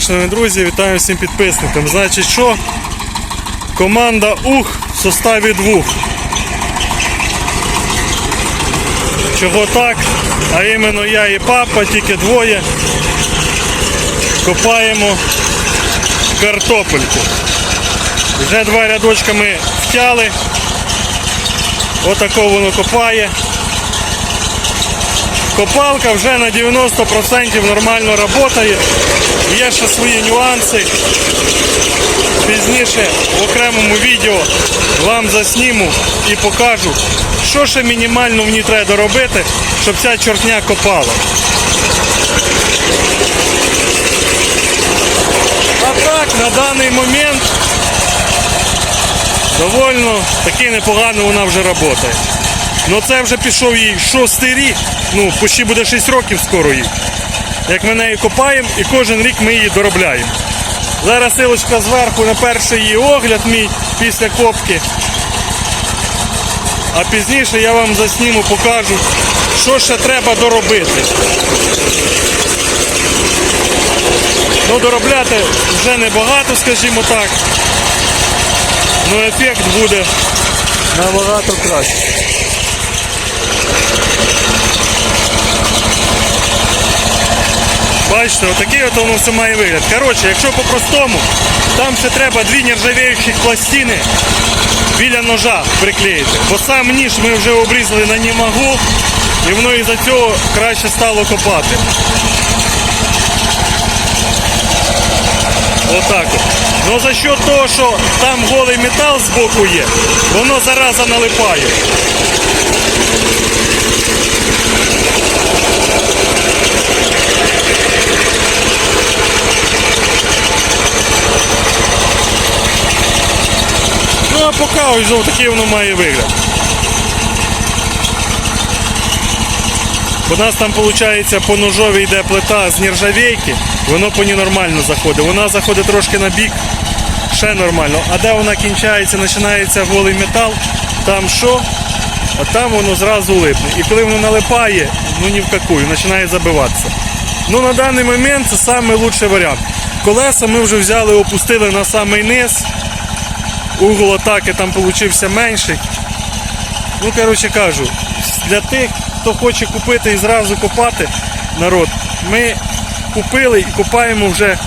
Шановні друзі, вітаю всім підписникам. Значить що? Команда УХ в составі двох. Чого так? А іменно я і папа, тільки двоє. Копаємо картопельку. Вже два рядочка ми втяли. Отако воно копає. Копалка вже на 90% нормально працює. Є ще свої нюанси. Пізніше в окремому відео вам засніму і покажу, що ще мінімально в ній треба доробити, щоб ця чортня копала. А так, на даний момент довольно таки непогано вона вже працює. Ну це вже пішов їй шостий рік, ну почти буде 6 років скоро їй. Як ми неї копаємо і кожен рік ми її доробляємо. Зараз силочка зверху на перший її огляд мій після копки. А пізніше я вам засніму, покажу, що ще треба доробити. Ну, доробляти вже небагато, скажімо так. Ну ефект буде набагато краще. Бачите, отакий от воно все має вигляд. Коротше, якщо по-простому, там ще треба дві нержавіючі пластини біля ножа приклеїти. Бо сам ніж ми вже обрізали на німагу, і воно із-за цього краще стало копати. Отак от. Ну за що того, що там голий метал з боку є, воно зараза налипає. Ну а поки ось такий воно має вигляд. У нас там виходить по ножові йде плита з нержавейки, воно по ній нормально заходить. Вона заходить трошки на бік, ще нормально. А де вона кінчається, починається голий метал, там що? А там воно зразу липне. І коли воно налипає, ну ні в какую, починає забиватися. Ну на даний момент це найкращий варіант. Колеса ми вже взяли, опустили на самий низ. Угол атаки там получився менший. Ну, коротше кажу, для тих, хто хоче купити і зразу копати народ, ми купили і купаємо вже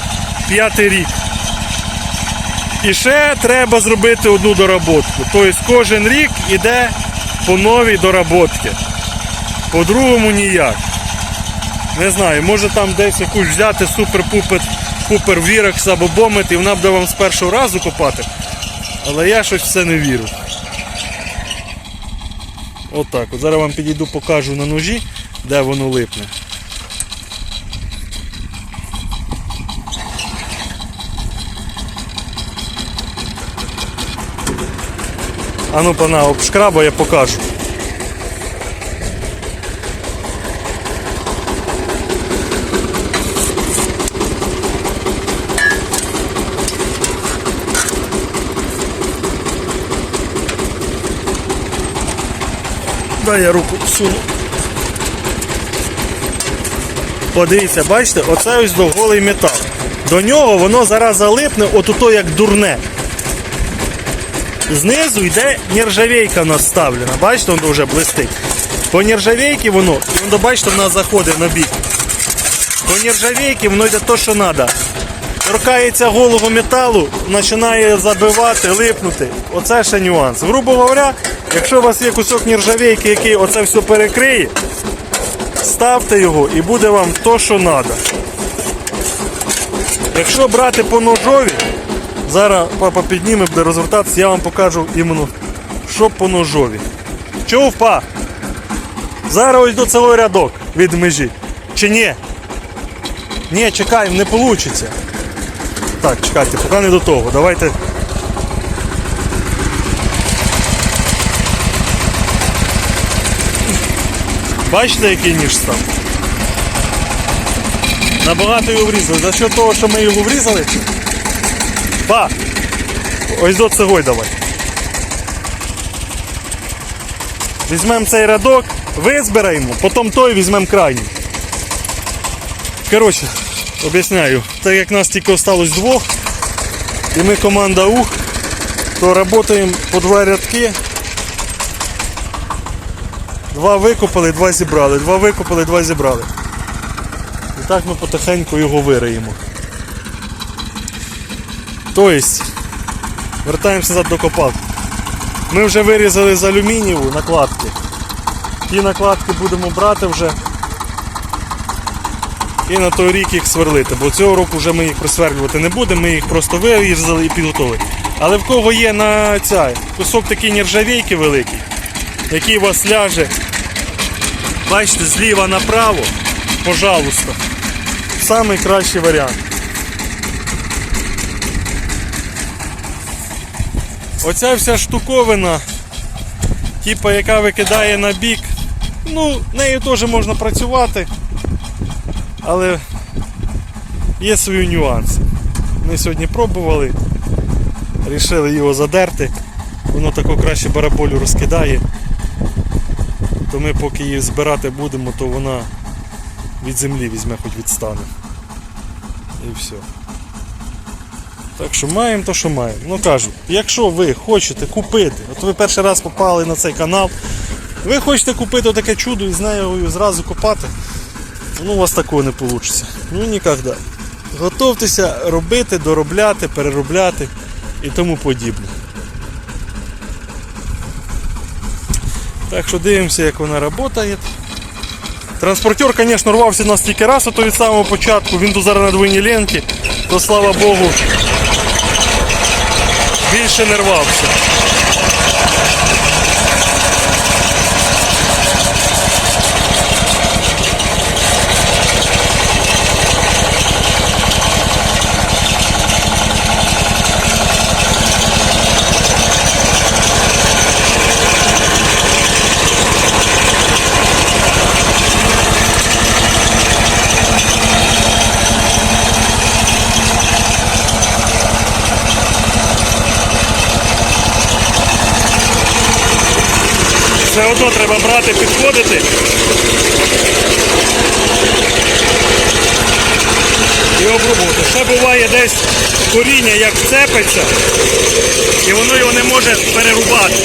п'ятий рік. І ще треба зробити одну доработку. Тобто кожен рік іде по новій доработці. По-другому ніяк. Не знаю, може там десь якусь взяти супер-пупер пупер вірекс або бомит і вона буде вам з першого разу копати. Але я щось в це не вірю. Отак. От зараз вам підійду, покажу на ножі, де воно липне. А ну пана обшкраба я покажу. Дай я руку всуну. Подивіться, бачите, оце ось довголий метал. До нього воно зараз залипне отуто як дурне. Знизу йде нержавейка в нас вставлена. Бачите, воно вже блистить. По нержавейці воно, воно, бачите, в нас заходить на бік. По нержавейці воно йде то, що треба. Торкається голого металу, починає забивати, липнути. Оце ще нюанс. Грубо говоря, якщо у вас є кусок нержавейки, який оце все перекриє, ставте його і буде вам то, що треба. Якщо брати по ножові, зараз папа підніме, буде розвертатися, я вам покажу іменно, що по ножові. Чув, па? Зараз ось до цілий рядок від межі. Чи ні? Ні, чекай, не вийде. Так, чекайте, поки не до того. Давайте. Бачите, який ніж став? Набагато його врізали. За що того, що ми його врізали? Ба! Ось до цегой давай. Візьмемо цей рядок, визбираємо, потім той візьмемо крайній. Коротше, Об'ясняю. Так як нас тільки осталось двох, і ми команда УХ, то працюємо по два рядки. Два викопали, два зібрали, два викопали, два зібрали. І так ми потихеньку його вириємо. Тобто, вертаємося назад до копалки. Ми вже вирізали з алюмінієву накладки. Ті накладки будемо брати вже і на той рік їх сверлити, бо цього року вже ми їх присверлювати не будемо, ми їх просто вирізали і підготовили. Але в кого є на ця кусок такий нержавійки великий, який у вас ляже, бачите, зліва направо, пожалуйста, самий кращий варіант. Оця вся штуковина, типа яка викидає на бік, ну, нею теж можна працювати, але є свої нюанси. Ми сьогодні пробували, вирішили його задерти, воно тако краще бараболю розкидає. То ми поки її збирати будемо, то вона від землі візьме, хоч відстане. І все. Так що маємо то, що маємо. Ну кажу, якщо ви хочете купити, от ви перший раз попали на цей канал, ви хочете купити таке чудо і з нею зразу копати, ну у вас такого не вийде. Ну ніколи. Готовтеся робити, доробляти, переробляти і тому подібне. Так що дивимося, як вона працює. Транспортер, звісно, рвався на стільки раз, а то від самого початку, він тут зараз на двойній ленті, то слава Богу, більше не рвався. Все одно треба брати, підходити. І обрубувати. Ще буває десь коріння як вцепиться, і воно його не може перерубати.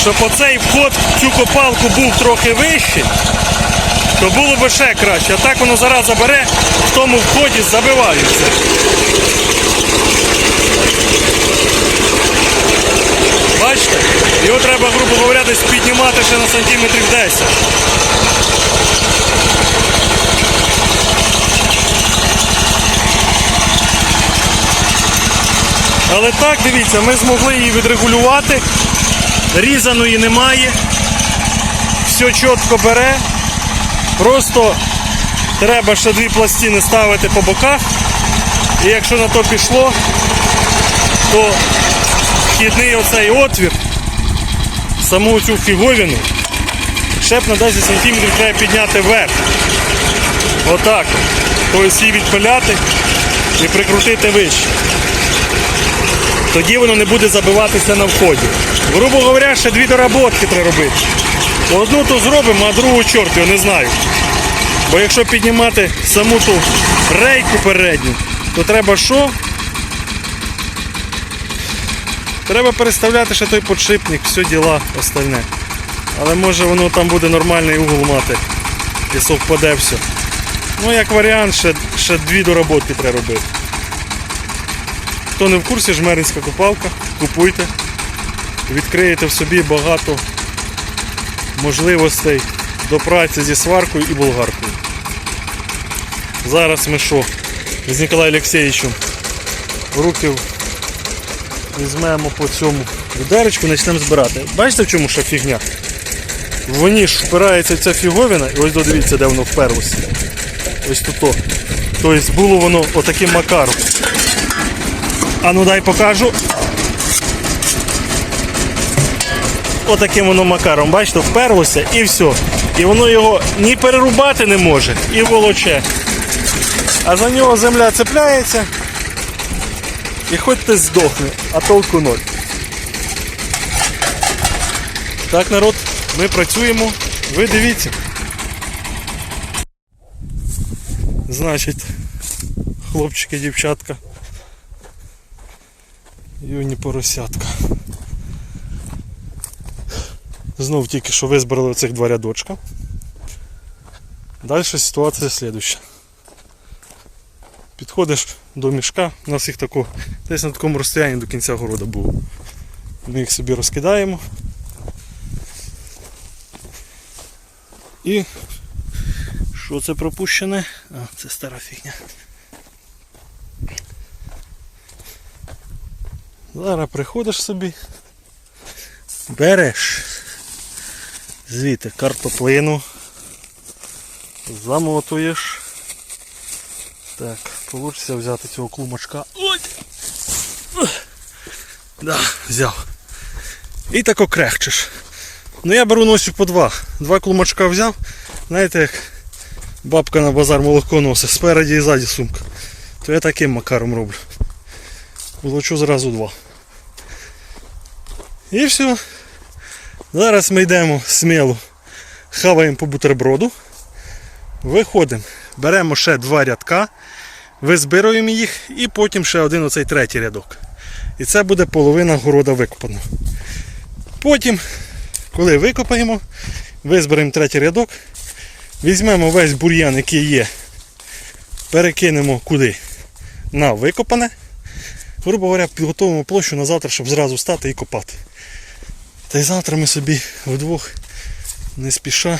Щоб оцей вход в цю копалку був трохи вищий, то було б ще краще. А так воно зараз забере, в тому вході забиваються. Бачите? Його треба, грубо говоря, десь піднімати ще на сантиметрів 10. Але так, дивіться, ми змогли її відрегулювати. Різаної немає. Все чітко бере. Просто треба ще дві пластини ставити по боках. І якщо на то пішло, то вхідний оцей отвір, саму цю фіговину, ще б на 10 см треба підняти вверх. Отак. Тобто її відпиляти і прикрутити вище. Тоді воно не буде забиватися на вході. Грубо говоря, ще дві доработки треба робити. Одну то зробимо, а другу чорт його не знаю. Бо якщо піднімати саму ту рейку передню, то треба що? Треба переставляти ще той подшипник, все діла остальне. Але може воно там буде нормальний угол мати і совпаде все. Ну як варіант, ще, ще дві доработки треба робити. Хто не в курсі, жмеринська купалка, купуйте. Відкриєте в собі багато можливостей до праці зі сваркою і болгаркою. Зараз ми що? З Ніколаєм Олексійовичем руки візьмемо по цьому відеречку і почнемо збирати. Бачите в чому ще фігня? В ній ж впирається ця фіговина, і ось додивіться, де воно вперлося. Ось тут. Тобто було воно отаким макаром. А ну дай покажу. Отаким воно макаром, бачите, вперлося і все. І воно його ні перерубати не може, і волоче. А за нього земля цепляється. І хоч ти здохне, а толку ноль. Так, народ, ми працюємо, ви дивіться. Значить, хлопчики, дівчатка. Юні поросятка. Знов тільки що визбирали оцих два рядочка. Далі ситуація слідуща. Підходиш до мішка, у нас їх тако, десь на такому розстоянні до кінця города було. Ми їх собі розкидаємо. І що це пропущене? А, це стара фігня. Зараз приходиш собі, береш звідти картоплину, замотуєш. Так, вийде взяти цього клумачка. Ой! Да, взяв. І так окрехчеш. Ну я беру носю по два. Два клумачка взяв. Знаєте, як бабка на базар молоко носить, спереді і ззаді сумка. То я таким макаром роблю. Волочу зразу два. І все. Зараз ми йдемо сміло, хаваємо по бутерброду. Виходимо, беремо ще два рядка, визбируємо їх і потім ще один оцей третій рядок. І це буде половина города викопана. Потім, коли викопаємо, визберемо третій рядок, візьмемо весь бур'ян, який є, перекинемо куди? На викопане. Грубо говоря, підготовимо площу на завтра, щоб зразу стати і копати. Та й завтра ми собі вдвох не спіша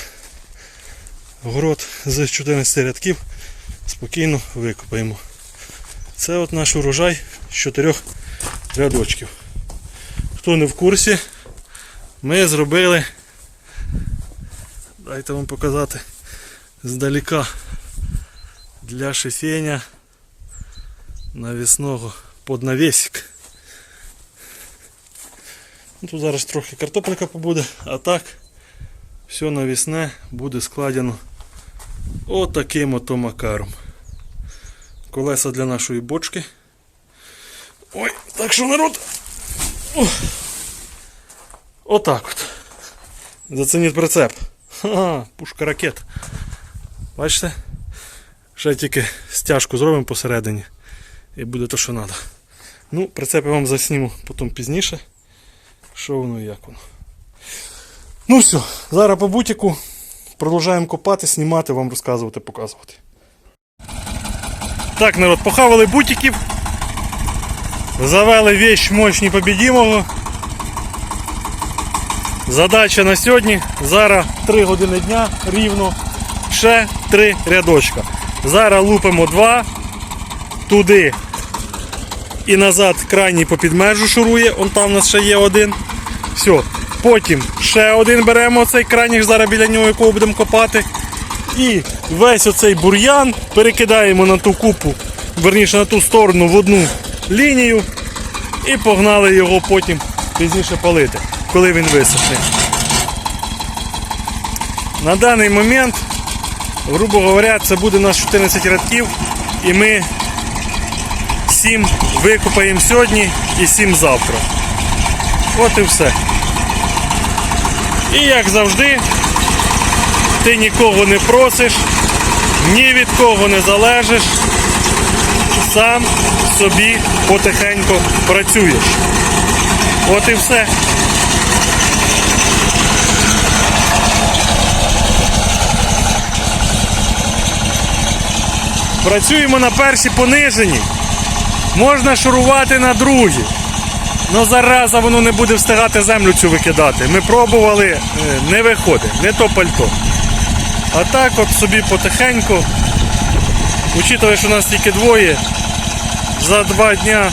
город з 14 рядків спокійно викопаємо. Це от наш урожай з чотирьох рядочків. Хто не в курсі, ми зробили, дайте вам показати здаліка для шифеня навісного поднавісик. Ну, Тут зараз трохи картопелька побуде, а так все навісне буде складено отаким ото макаром. Колеса для нашої бочки. Ой, так що народ. Отак от. Зацініть прицеп. Ха, пушка ракет. Бачите? Ще тільки стяжку зробимо посередині. І буде то, що треба. Ну, прицеп я вам засніму потім пізніше. Що воно і як воно. Ну все, зараз по бутіку продовжуємо копати, знімати, вам розказувати, показувати. Так, народ, похавали бутиків. Завели вещь мощні побідімого. Задача на сьогодні. Зараз 3 години дня рівно. Ще 3 рядочка. Зараз лупимо 2 туди і назад крайній по підмежу шурує, он там у нас ще є один. Все. Потім ще один беремо цей крайній, зараз біля нього якого будемо копати. І весь оцей бур'ян перекидаємо на ту купу, верніше на ту сторону в одну лінію і погнали його потім пізніше палити, коли він висохне. На даний момент, грубо говоря, це буде у нас 14 рядків і ми 7 викопаємо сьогодні і 7 завтра. От і все. І як завжди, ти нікого не просиш, ні від кого не залежиш, сам собі потихеньку працюєш. От і все. Працюємо на першій пониженні. Можна шурувати на другі. Ну зараза воно не буде встигати землю цю викидати. Ми пробували, е, не виходить, не то пальто. А так от собі потихеньку, учитывая, що нас тільки двоє, за два дня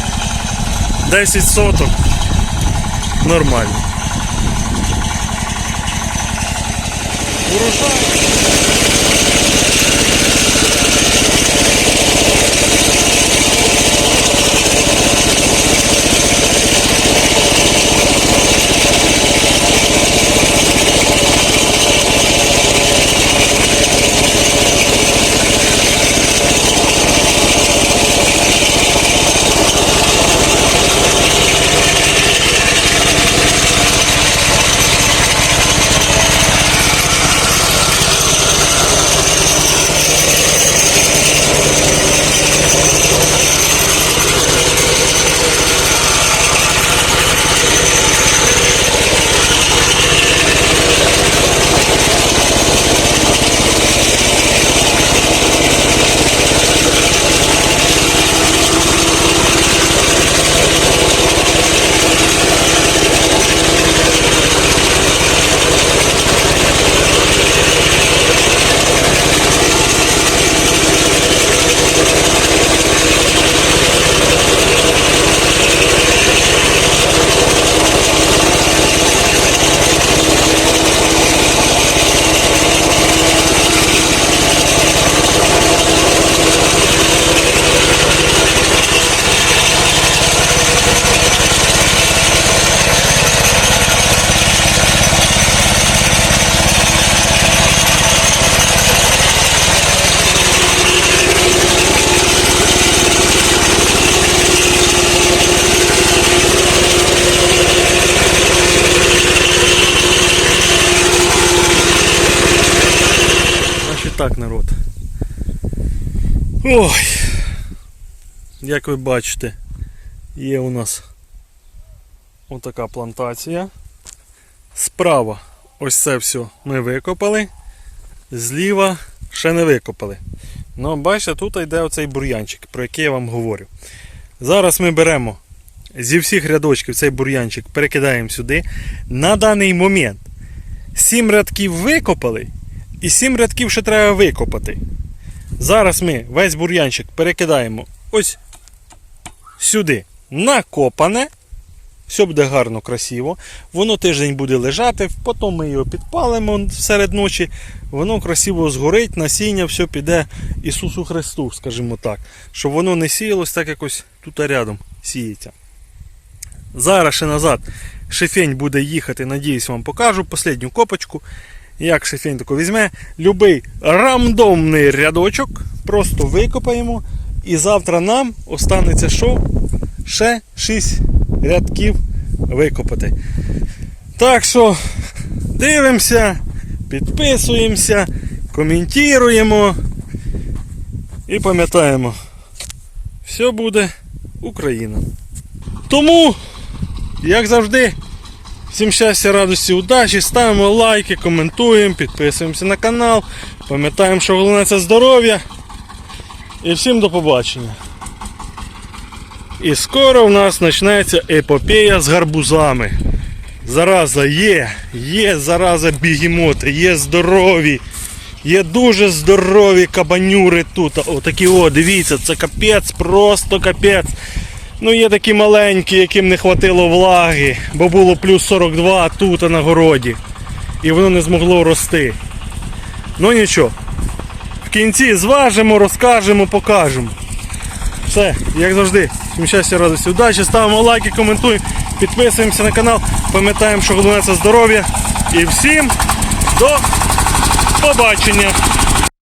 10 соток нормально. Урожай. Ой. Як ви бачите, є у нас отака плантація. Справа ось це все ми викопали. Зліва ще не викопали. Ну, бачите, тут йде оцей бур'янчик, про який я вам говорю. Зараз ми беремо зі всіх рядочків цей бур'янчик, перекидаємо сюди. На даний момент 7 рядків викопали, і 7 рядків ще треба викопати. Зараз ми весь бур'янчик перекидаємо ось сюди накопане. Все буде гарно, красиво. Воно тиждень буде лежати, потім ми його підпалимо серед ночі, воно красиво згорить, насіння все піде Ісусу Христу, скажімо так. Щоб воно не сіялось так якось тут рядом сіється. Зараз ще назад шефень буде їхати, надіюсь, вам покажу последню копочку. Як шефень тако візьме, любий рандомний рядочок, просто викопаємо. І завтра нам останеться що? Ще 6 рядків викопати. Так що дивимося, підписуємося, коментуємо і пам'ятаємо, все буде Україна. Тому, як завжди, всім щастя, радості, удачі, ставимо лайки, коментуємо, підписуємося на канал, пам'ятаємо, що головне це здоров'я. І всім до побачення. І скоро в нас почнеться епопея з гарбузами. Зараза є, є зараза бігемоти, є здорові, є дуже здорові кабанюри тут. Отакі о, дивіться, це капець, просто капець. Ну є такі маленькі, яким не хватило влаги, бо було плюс 42 тут на городі. І воно не змогло рости. Ну нічого. В кінці зважимо, розкажемо, покажемо. Все, як завжди, всім щастя, радості, удачі, ставимо лайки, коментуємо, підписуємося на канал, пам'ятаємо, що головне це здоров'я. І всім до побачення!